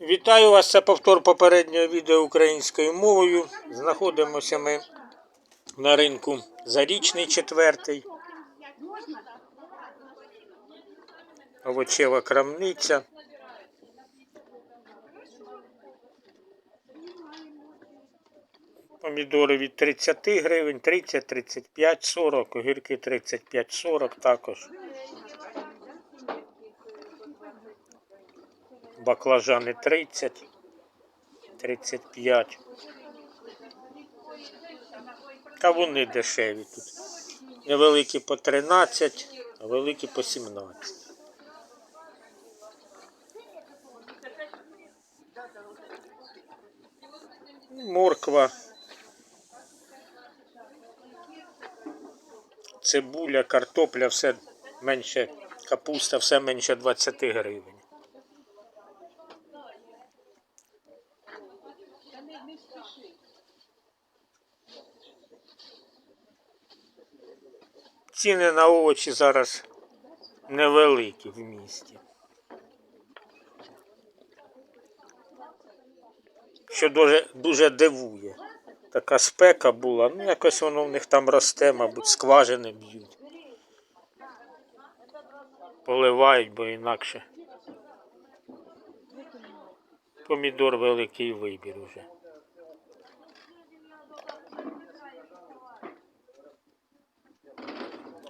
Вітаю вас, це повтор попереднього відео українською мовою. Знаходимося ми на ринку Зарічний четвертий. Овочева крамниця. Помідори від 30 гривень, 30, 35, 40, огірки 35, 40 також. Баклажани 30, 35. Кавуни дешеві тут. Невеликі по 13, а великі по 17. Морква. Цибуля, картопля, все менше, капуста, все менше 20 гривень. Ціни на овочі зараз невеликі в місті. Що дуже, дуже дивує. Така спека була, ну якось воно в них там росте, мабуть, скважини б'ють. Поливають, бо інакше. Помідор великий вибір уже.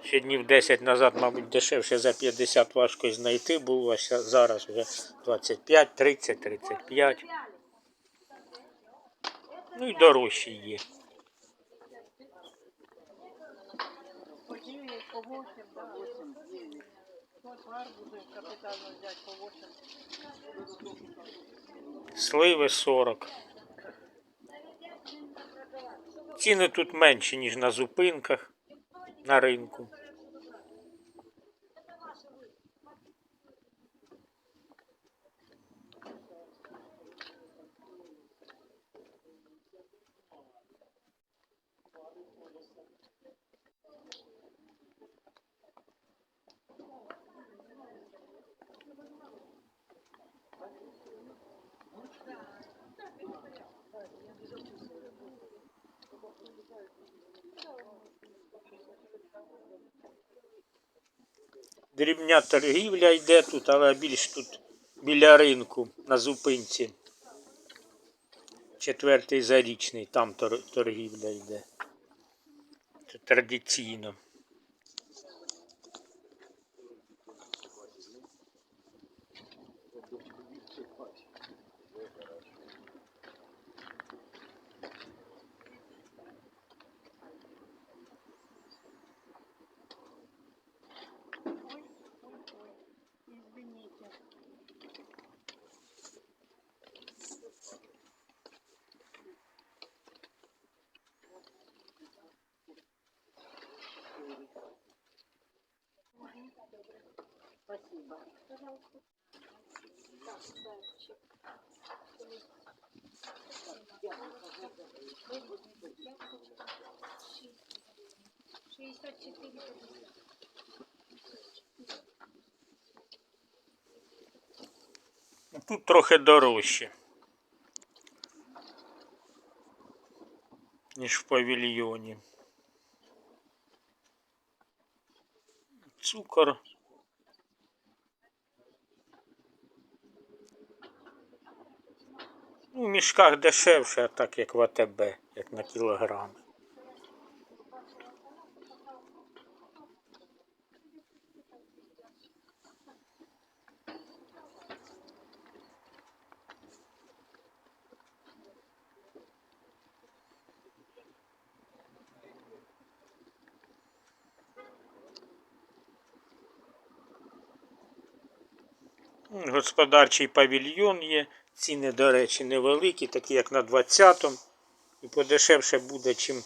Ще днів 10 назад, мабуть, дешевше за 50 важко знайти було, а зараз вже 25, 30, 35. Ну і дорожчі є. По 8, по 8, 9. Вот арбузы капитально по 8. Сливи 40. Ціни тут менші, ніж на зупинках на ринку. Дрібня торгівля йде тут, але більш тут біля ринку на зупинці. Четвертий зарічний, там торгівля йде. Це традиційно. Спасибо. Тут трохи дорожче, ніж в павільйоні. Цукор. Ну, в мішках дешевше, а так як в АТБ, як на кілограм. М, Господарчий павільйон є. Ціни, до речі, невеликі, такі як на 20-му. І подешевше буде, чим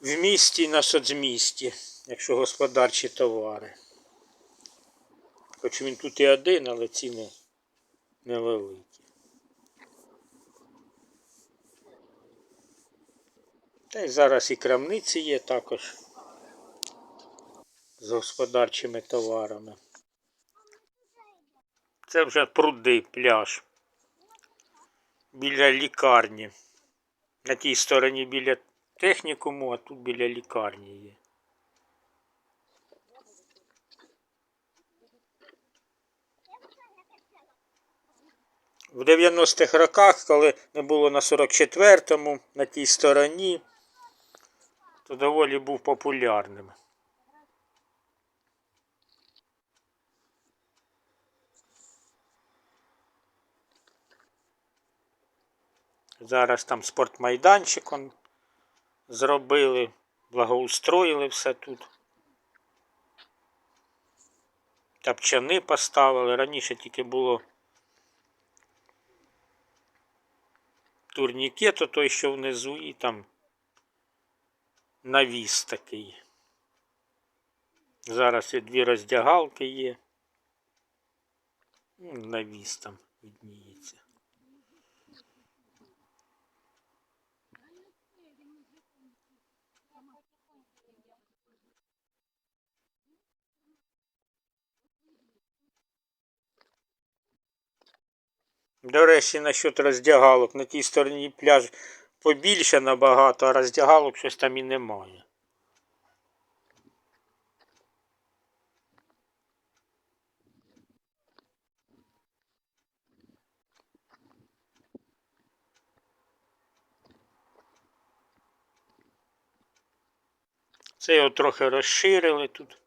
в місті і на соцмісті, якщо господарчі товари. Хоч він тут і один, але ціни невеликі. Та й зараз і крамниці є також з господарчими товарами. Це вже пруди, пляж. Біля лікарні. На тій стороні біля технікуму, а тут біля лікарні є. В 90-х роках, коли не було на 44-му, на тій стороні, то доволі був популярним. Зараз там спортмайданчик он зробили, благоустроїли все тут. Тапчани поставили. Раніше тільки було турнікет, той, що внизу, і там навіс такий. Зараз і дві роздягалки є. Ну, Навіс там відніється. До речі, насчет роздягалок. На тій стороні пляж побільше набагато, а роздягалок щось там і немає. Це його трохи розширили тут.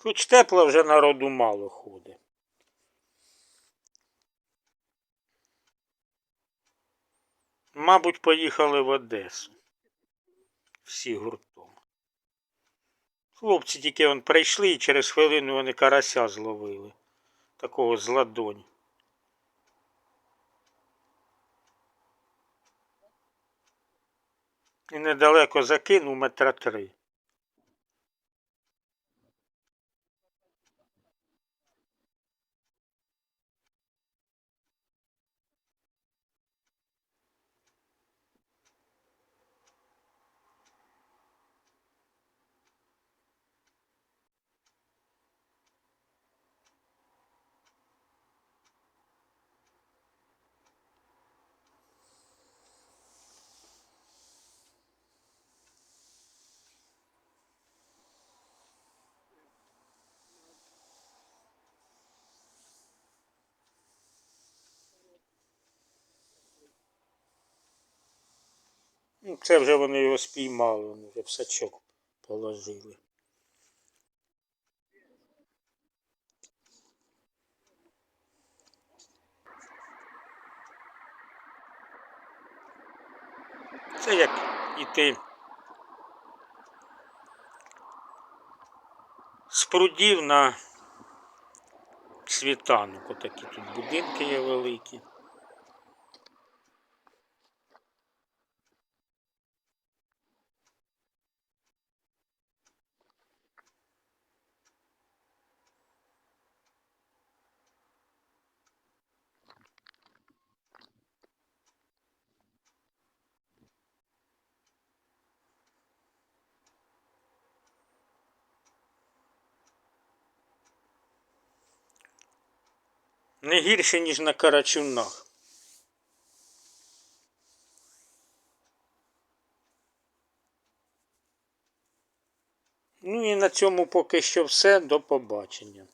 Хоч тепло вже народу мало ходить. Мабуть, поїхали в Одесу. Всі гуртом. Хлопці тільки он прийшли і через хвилину вони карася зловили. Такого з ладонь. І недалеко закинув метра три. Ну, це вже вони його спіймали, вони вже в сачок положили. Це як іти з прудів на світанок. Отакі тут будинки є великі. Не гірше, ніж на карачунах. Ну і на цьому поки що все. До побачення.